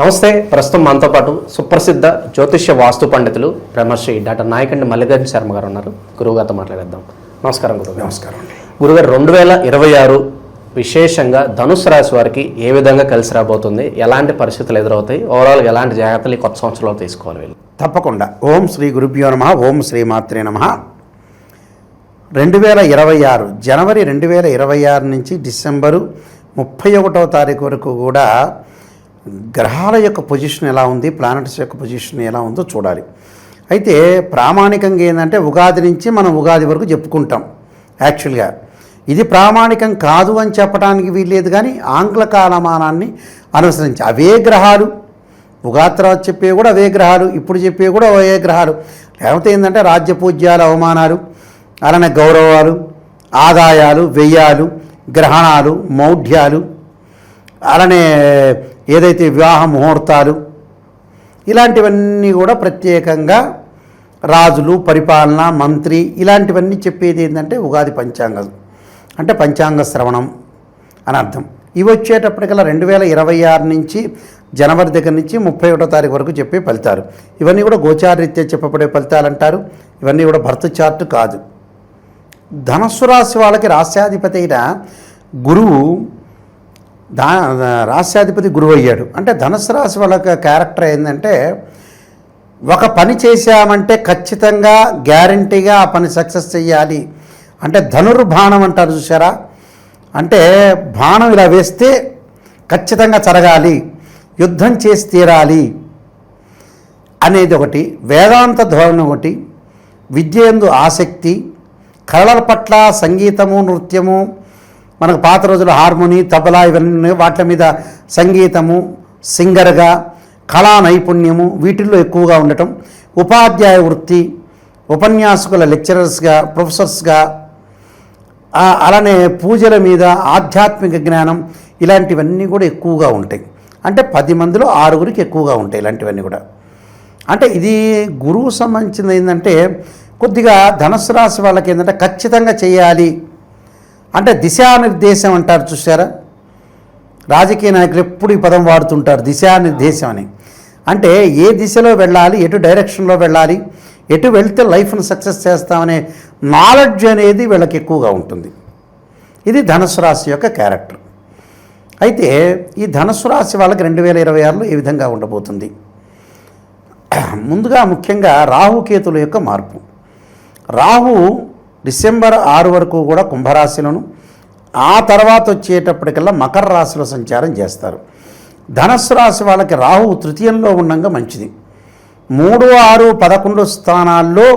నమస్తే. ప్రస్తుతం మనతో పాటు సుప్రసిద్ధ జ్యోతిష్య వాస్తు పండితులు బ్రహ్మశ్రీ డాక్టర్ నాయకండి మల్లికార్జున శర్మ గారు ఉన్నారు. గురువుగారితో మాట్లాడేద్దాం. నమస్కారం గురువు నమస్కారం అండి. గురుగారు రెండు వేల ఇరవై ఆరు విశేషంగా ధనుసు రాశి వారికి ఏ విధంగా కలిసి రాబోతుంది? ఎలాంటి పరిస్థితులు ఎదురవుతాయి? ఓవరాల్గా ఎలాంటి జాగ్రత్తలు ఈ కొత్త సంవత్సరంలో తీసుకోవాలి వీళ్ళు? తప్పకుండా. ఓం శ్రీ గురుభ్యో నమ ఓం శ్రీ మాత్రే నమ. రెండు వేల ఇరవై ఆరు జనవరి రెండు వేల ఇరవై ఆరు నుంచి డిసెంబరు ముప్పై ఒకటవ తారీఖు వరకు కూడా గ్రహాల యొక్క పొజిషన్ ఎలా ఉంది? ప్లానెట్స్ యొక్క పొజిషన్ ఎలా ఉందో చూడాలి. అయితే ప్రామాణికంగా ఏంటంటే ఉగాది నుంచి మనం ఉగాది వరకు చెప్పుకుంటాం యాక్చువల్గా ఇది ప్రామాణికం కాదు అని చెప్పడానికి వీల్లేదు కానీ ఆంగ్ల కాలమానాన్ని అనుసరించి అవే గ్రహాలు ఉగాది తర్వాత చెప్పే కూడా అవే గ్రహాలు ఇప్పుడు చెప్పే కూడా అవే గ్రహాలు. లేకపోతే ఏంటంటే రాజ్యపూజ్యాలు అవమానాలు అలానే గౌరవాలు ఆదాయాలు వ్యయాలు గ్రహణాలు మౌఢ్యాలు అలానే ఏదైతే వివాహ ముహూర్తాలు ఇలాంటివన్నీ కూడా ప్రత్యేకంగా రాజులు పరిపాలన మంత్రి ఇలాంటివన్నీ చెప్పేది ఏంటంటే ఉగాది పంచాంగం. అంటే పంచాంగ శ్రవణం అని అర్థం. ఇవి వచ్చేటప్పటికల్లా రెండు వేల ఇరవై ఆరు నుంచి జనవరి దగ్గర నుంచి ముప్పై ఒకటో తారీఖు వరకు చెప్పే ఫలితాలు. ఇవన్నీ కూడా గోచారరీత్యా చెప్పబడే ఫలితాలు అంటారు. ఇవన్నీ కూడా భర్త చార్ట్ కాదు. ధనస్సు రాశి వాళ్ళకి రాశ్యాధిపతి అయిన గురువు దా రాష్ట్రాధిపతి గురువు అయ్యాడు. అంటే ధనుసు రాశి వాళ్ళ క్యారెక్టర్ ఏంటంటే ఒక పని చేశామంటే ఖచ్చితంగా గ్యారంటీగా ఆ పని సక్సెస్ చెయ్యాలి. అంటే ధనుర్బాణం అంటారు చూసారా అంటే బాణం ఇలా వేస్తే ఖచ్చితంగా జరగాలి. యుద్ధం చేసి తీరాలి అనేది ఒకటి. వేదాంత ధోరణి ఒకటి. విద్యందు ఆసక్తి. కళల పట్ల సంగీతము నృత్యము మనకు పాత రోజుల్లో హార్మోని తబలా ఇవన్నీ వాటి మీద సంగీతము సింగర్గా కళా నైపుణ్యము వీటిల్లో ఎక్కువగా ఉండటం ఉపాధ్యాయ వృత్తి ఉపన్యాసకుల లెక్చరర్స్గా ప్రొఫెసర్స్గా అలానే పూజల మీద ఆధ్యాత్మిక జ్ఞానం ఇలాంటివన్నీ కూడా ఎక్కువగా ఉంటాయి. అంటే పది మందిలో ఆరుగురికి ఎక్కువగా ఉంటాయి ఇలాంటివన్నీ కూడా. అంటే ఇది గురువు సంబంధించింది ఏంటంటే కొద్దిగా ధనుసు రాశి వాళ్ళకి ఏంటంటే ఖచ్చితంగా చేయాలి అంటే దిశానిర్దేశం అంటారు చూసారా రాజకీయ నాయకులు ఎప్పుడు ఈ పదం వాడుతుంటారు దిశానిర్దేశం అని. అంటే ఏ దిశలో వెళ్ళాలి ఎటు డైరెక్షన్లో వెళ్ళాలి ఎటు వెళ్తే లైఫ్ను సక్సెస్ చేస్తామనే నాలెడ్జ్ అనేది వీళ్ళకి ఎక్కువగా ఉంటుంది. ఇది ధనుసు రాశి యొక్క క్యారెక్టర్. అయితే ఈ ధనుసు రాశి వాళ్ళకి రెండు వేల ఇరవై ఆరులో ఏ విధంగా ఉండబోతుంది? ముందుగా ముఖ్యంగా రాహుకేతుల యొక్క మార్పు. రాహు డిసెంబర్ ఆరు వరకు కూడా కుంభరాశిలోను ఆ తర్వాత వచ్చేటప్పటికల్లా మకర రాశిలో సంచారం చేస్తారు. ధనస్సు రాశి వాళ్ళకి రాహు తృతీయంలో ఉండగా మంచిది. మూడు ఆరు పదకొండు స్థానాల్లో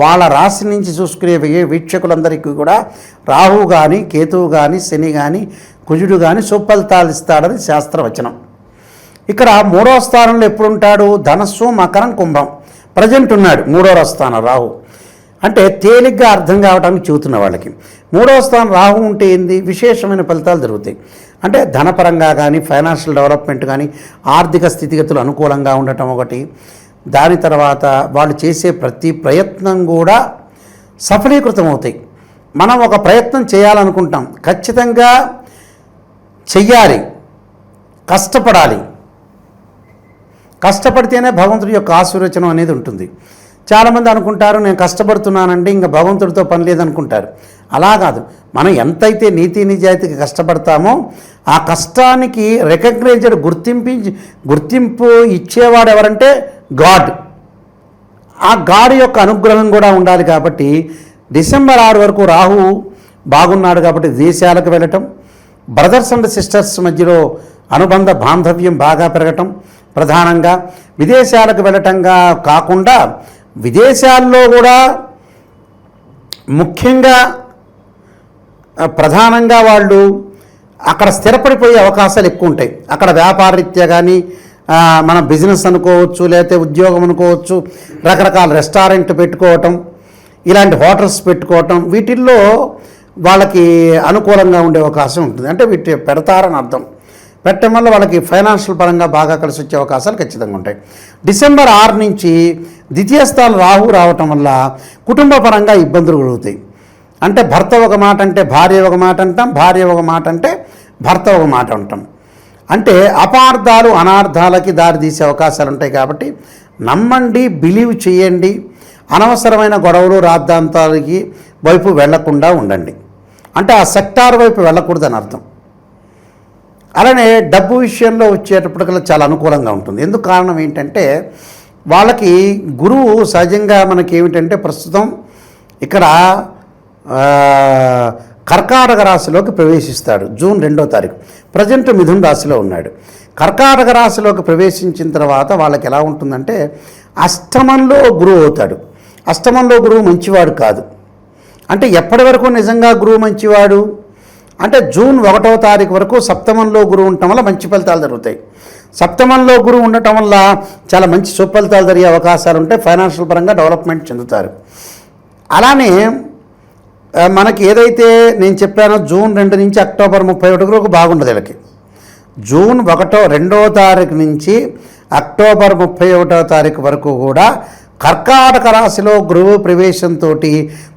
వాళ్ళ రాశి నుంచి చూసుకునే వీక్షకులందరికీ కూడా రాహు కానీ కేతువు కానీ శని కానీ కుజుడు కానీ సుఫలితాలు ఇస్తాడని శాస్త్రవచనం. ఇక్కడ మూడో స్థానంలో ఎప్పుడుంటాడు? ధనస్సు మకరం కుంభం. ప్రజెంట్ ఉన్నాడు మూడో స్థానం రాహు. అంటే తేలిగ్గా అర్థం కావడానికి చెబుతున్న వాళ్ళకి. మూడవ స్థానం రాహు ఉంటే ఏంది? విశేషమైన ఫలితాలు జరుగుతాయి. అంటే ధనపరంగా కానీ ఫైనాన్షియల్ డెవలప్మెంట్ కానీ ఆర్థిక స్థితిగతులు అనుకూలంగా ఉండటం ఒకటి. దాని తర్వాత వాళ్ళు చేసే ప్రతి ప్రయత్నం కూడా సఫలీకృతం అవుతాయి మనం ఒక ప్రయత్నం చేయాలనుకుంటాం. ఖచ్చితంగా చెయ్యాలి. కష్టపడాలి. కష్టపడితేనే భగవంతుడి యొక్క ఆశీర్వచనం అనేది ఉంటుంది. చాలామంది అనుకుంటారు నేను కష్టపడుతున్నానంటే ఇంకా భగవంతుడితో పని లేదనుకుంటారు. అలా కాదు. మనం ఎంతైతే నీతి నిజాయితీకి కష్టపడతామో ఆ కష్టానికి రికగ్నైజ్డ్ గుర్తింపు గుర్తింపు ఇచ్చేవాడు ఎవరంటే గాడ్. ఆ గాడ్ యొక్క అనుగ్రహం కూడా ఉండాలి కాబట్టి డిసెంబర్ ఆరు వరకు రాహు బాగున్నాడు కాబట్టి దేశాలకు వెళ్ళటం బ్రదర్స్ అండ్ సిస్టర్స్ మధ్యలో అనుబంధ బాంధవ్యం బాగా పెరగటం ప్రధానంగా. విదేశాలకు వెళ్ళటంగా కాకుండా విదేశాల్లో కూడా ముఖ్యంగా ప్రధానంగా వాళ్ళు అక్కడ స్థిరపడిపోయే అవకాశాలు ఎక్కువ ఉంటాయి. అక్కడ వ్యాపారరీత్యా కానీ మన బిజినెస్ అనుకోవచ్చు లేకపోతే ఉద్యోగం అనుకోవచ్చు రకరకాల రెస్టారెంట్ పెట్టుకోవటం ఇలాంటి హోటల్స్ పెట్టుకోవటం వీటిల్లో వాళ్ళకి అనుకూలంగా ఉండే అవకాశం ఉంటుంది. అంటే వీటి పెడతారని అర్థం. పెట్టడం వల్ల వాళ్ళకి ఫైనాన్షియల్ పరంగా బాగా కలిసి వచ్చే అవకాశాలు ఖచ్చితంగా ఉంటాయి. డిసెంబర్ ఆరు నుంచి ద్వితీయ స్థానం రాహు రావటం వల్ల కుటుంబ పరంగా ఇబ్బందులు కలుగుతాయి. అంటే భర్త ఒక మాట అంటే భార్య ఒక మాట అంటాం భార్య ఒక మాట అంటే భర్త ఒక మాట అంటాం. అంటే అపార్థాలు అనార్థాలకి దారితీసే అవకాశాలు ఉంటాయి కాబట్టి నమ్మండి బిలీవ్ చేయండి. అనవసరమైన గొడవలు రాద్ధాంతాలకి వైపు వెళ్ళకుండా ఉండండి. అంటే ఆ సెక్టార్ వైపు వెళ్ళకూడదని అర్థం. అలానే డబ్బు విషయంలో వచ్చేటప్పటికల్లా చాలా అనుకూలంగా ఉంటుంది. ఎందుకు కారణం ఏంటంటే వాళ్ళకి గురువు సహజంగా మనకి ఏమిటంటే ప్రస్తుతం ఇక్కడ కర్కాటక రాశిలోకి ప్రవేశిస్తాడు జూన్ రెండో తారీఖు. ప్రజెంట్ మిథున్ రాశిలో ఉన్నాడు. కర్కాటక రాశిలోకి ప్రవేశించిన తర్వాత వాళ్ళకి ఎలా ఉంటుందంటే అష్టమంలో గురువు అవుతాడు. అష్టమంలో గురువు మంచివాడు కాదు. అంటే ఎప్పటి వరకు నిజంగా గురువు మంచివాడు? అంటే జూన్ ఒకటో తారీఖు వరకు సప్తమంలో గురువు ఉండటం వల్ల మంచి ఫలితాలు జరుగుతాయి. సప్తమంలో గురువు ఉండటం వల్ల చాలా మంచి సుఫలితాలు జరిగే అవకాశాలు ఉంటాయి ఫైనాన్షియల్ పరంగా డెవలప్మెంట్ చెందుతారు. అలానే మనకి ఏదైతే నేను చెప్పానో జూన్ రెండు నుంచి అక్టోబర్ ముప్పై ఒకటి వరకు బాగుండదు వీళ్ళకి. జూన్ ఒకటో రెండో తారీఖు నుంచి అక్టోబర్ ముప్పై ఒకటో తారీఖు వరకు కూడా కర్కాటక రాశిలో గురువు ప్రవేశంతో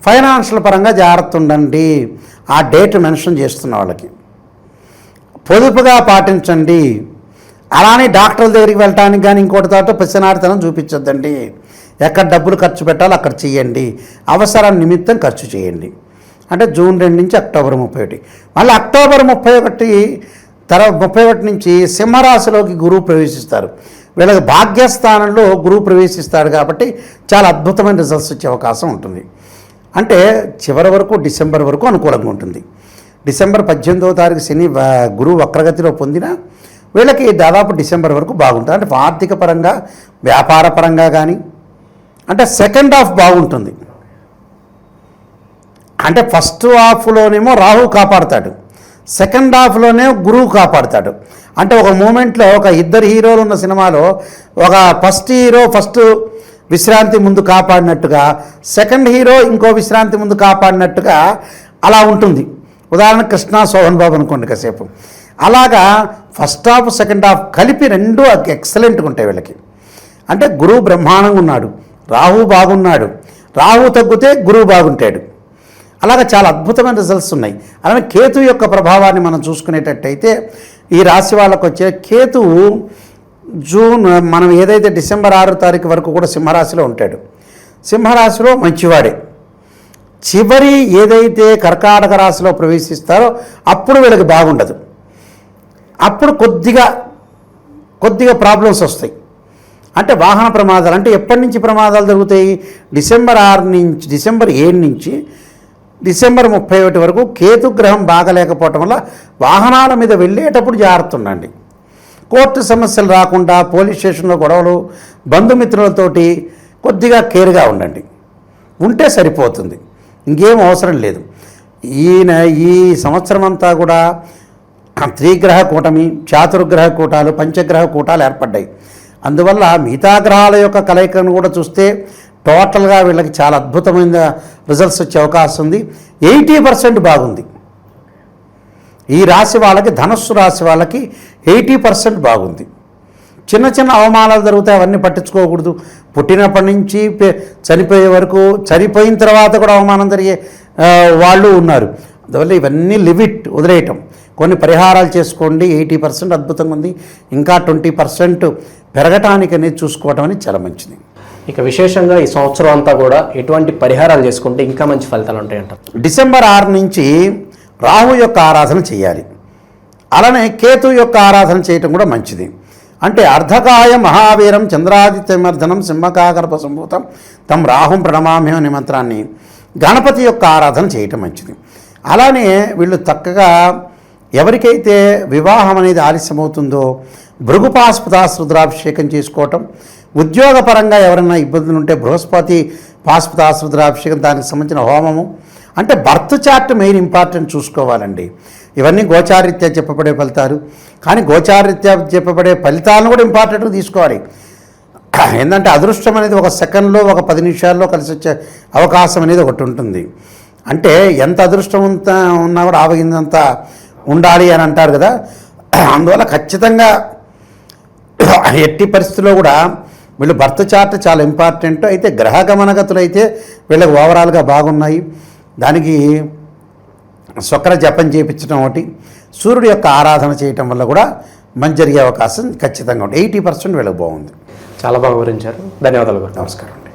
ఫైనాన్షియల్ పరంగా జాగ్రత్త ఉండండి ఆ డేట్ మెన్షన్ చేస్తున్న వాళ్ళకి. పొదుపుగా పాటించండి. అలానే డాక్టర్ల దగ్గరికి వెళ్ళటానికి కానీ ఇంకోటి తోట పిసనారితనం చూపించొద్దండి. ఎక్కడ డబ్బులు ఖర్చు పెట్టాలో అక్కడ చేయండి. అవసరం నిమిత్తం ఖర్చు చేయండి. అంటే జూన్ రెండు నుంచి అక్టోబర్ ముప్పై ఒకటి. మళ్ళీ అక్టోబర్ ముప్పై ఒకటి తర్వాత ముప్పై ఒకటి నుంచి సింహరాశిలోకి గురువు ప్రవేశిస్తారు. వీళ్ళకి భాగ్యస్థానంలో గురువు ప్రవేశిస్తాడు కాబట్టి చాలా అద్భుతమైన రిజల్ట్స్ వచ్చే అవకాశం ఉంటుంది. అంటే చివరి వరకు డిసెంబర్ వరకు అనుకూలంగా ఉంటుంది. డిసెంబర్ పద్దెనిమిదవ తారీఖు శని గురువు వక్రగతిలో పొందిన వీళ్ళకి దాదాపు డిసెంబర్ వరకు బాగుంటుంది. అంటే ఆర్థిక పరంగా వ్యాపార పరంగా కానీ అంటే సెకండ్ హాఫ్ బాగుంటుంది. అంటే ఫస్ట్ హాఫ్లోనేమో రాహు కాపాడుతాడు. సెకండ్ హాఫ్లోనే గురువు కాపాడుతాడు. అంటే ఒక మూమెంట్లో ఒక ఇద్దరు హీరోలు ఉన్న సినిమాలో ఒక ఫస్ట్ హీరో ఫస్ట్ విశ్రాంతి ముందు కాపాడినట్టుగా సెకండ్ హీరో ఇంకో విశ్రాంతి ముందు కాపాడినట్టుగా అలా ఉంటుంది. ఉదాహరణ కృష్ణ సోహన్ బాబు అనుకోండి కాసేపు. అలాగా ఫస్ట్ హాఫ్ సెకండ్ హాఫ్ కలిపి రెండు ఎక్సలెంట్గా ఉంటాయి వీళ్ళకి. అంటే గురువు బ్రహ్మాండంగా ఉన్నాడు రాహు బాగున్నాడు. రాహు తగ్గితే గురువు బాగుంటాడు. అలాగా చాలా అద్భుతమైన రిజల్ట్స్ ఉన్నాయి. అలాగే కేతు యొక్క ప్రభావాన్ని మనం చూసుకునేటట్టయితే ఈ రాశి వాళ్ళకు వచ్చే కేతువు జూన్ మనం ఏదైతే డిసెంబర్ ఆరో తారీఖు వరకు కూడా సింహరాశిలో ఉంటాడు. సింహరాశిలో మంచివాడే. చివరి ఏదైతే కర్కాటక రాశిలో ప్రవేశిస్తారో అప్పుడు వీళ్ళకి బాగుండదు. అప్పుడు కొద్దిగా కొద్దిగా ప్రాబ్లమ్స్ వస్తాయి. అంటే వాహన ప్రమాదాలు అంటే ఎప్పటి నుంచి ప్రమాదాలు జరుగుతాయి? డిసెంబర్ ఆరు నుంచి డిసెంబర్ ఏడు నుంచి డిసెంబర్ ముప్పై ఒకటి వరకు కేతుగ్రహం బాగలేకపోవటం వల్ల వాహనాల మీద వెళ్ళేటప్పుడు జాగ్రత్త ఉండండి కోర్టు సమస్యలు రాకుండా పోలీస్ స్టేషన్లో గొడవలు బంధుమిత్రులతోటి కొద్దిగా కేర్గా ఉండండి. ఉంటే సరిపోతుంది. ఇంకేం అవసరం లేదు. ఈయన ఈ సంవత్సరం అంతా కూడా త్రిగ్రహ కూటమి చాతుర్గ్రహ కూటాలు పంచగ్రహ కూటాలు ఏర్పడ్డాయి. అందువల్ల మిగతా గ్రహాల యొక్క కలయికను కూడా చూస్తే టోటల్గా వీళ్ళకి చాలా అద్భుతమైన రిజల్ట్స్ వచ్చే అవకాశం ఉంది. ఎయిటీ పర్సెంట్ బాగుంది. ఈ రాశి వాళ్ళకి ధనస్సు రాశి వాళ్ళకి ఎయిటీ పర్సెంట్ బాగుంది. చిన్న చిన్న అవమానాలు జరుగుతాయి అవన్నీ పట్టించుకోకూడదు. పుట్టినప్పటి నుంచి చనిపోయే వరకు చనిపోయిన తర్వాత కూడా అవమానం జరిగే వాళ్ళు ఉన్నారు. అందువల్ల ఇవన్నీ లిమిట్ వదిలేయటం. కొన్ని పరిహారాలు చేసుకోండి ఎయిటీ పర్సెంట్ అద్భుతంగా ఉంది. ఇంకా ట్వంటీ పర్సెంట్ పెరగటానికి అనేది చూసుకోవటం అనేది చాలా మంచిది. ఇక విశేషంగా ఈ సంవత్సరం అంతా కూడా ఎటువంటి పరిహారాలు చేసుకుంటే ఇంకా మంచి ఫలితాలు ఉంటాయంట డిసెంబర్ ఆరు నుంచి రాహు యొక్క ఆరాధన చేయాలి. అలానే కేతు యొక్క ఆరాధన చేయటం కూడా మంచిది. అంటే అర్ధకాయ మహావీరం చంద్రాదిత్యమర్ధనం సింహకాకర్ప సంభూతం తమ్ రాహుం ప్రణమామ్యం అనే మంత్రాన్ని గణపతి యొక్క ఆరాధన చేయటం మంచిది. అలానే వీళ్ళు చక్కగా ఎవరికైతే వివాహం అనేది ఆలస్యమవుతుందో భృగుపాస్పదాశ్రుద్రాభిషేకం చేసుకోవటం ఉద్యోగపరంగా ఎవరైనా ఇబ్బందులు ఉంటే బృహస్పతి పాస్పదాశ్రుద్రాభిషేకం దానికి సంబంధించిన హోమము. అంటే బర్త్ చార్ట్ మెయిన్ ఇంపార్టెంట్ చూసుకోవాలండి. ఇవన్నీ గోచారీత్యా చెప్పబడే ఫలితాలు. కానీ గోచారీత్యా చెప్పబడే ఫలితాలను కూడా ఇంపార్టెంట్గా తీసుకోవాలి. ఏంటంటే అదృష్టం అనేది ఒక సెకండ్లో ఒక పది నిమిషాల్లో కలిసి వచ్చే అవకాశం అనేది ఒకటి ఉంటుంది. అంటే ఎంత అదృష్టం ఉన్నా కూడా ఆవగిందంత ఉండాలి అని అంటారు కదా. అందువల్ల ఖచ్చితంగా ఎట్టి పరిస్థితుల్లో కూడా వీళ్ళు బర్త్ చార్ట్ చాలా ఇంపార్టెంట్. అయితే గ్రహ గమనగతులు అయితే వీళ్ళకి ఓవరాల్గా బాగున్నాయి. దానికి శుక్ర జపం చేయించడం ఒకటి. సూర్యుడి యొక్క ఆరాధన చేయటం వల్ల కూడా మంచి జరిగే అవకాశం ఖచ్చితంగా ఉంటుంది ఎయిటీ పర్సెంట్ వీళ్ళకి బాగుంది. చాలా బాగా వివరించారు. ధన్యవాదాలు నమస్కారం.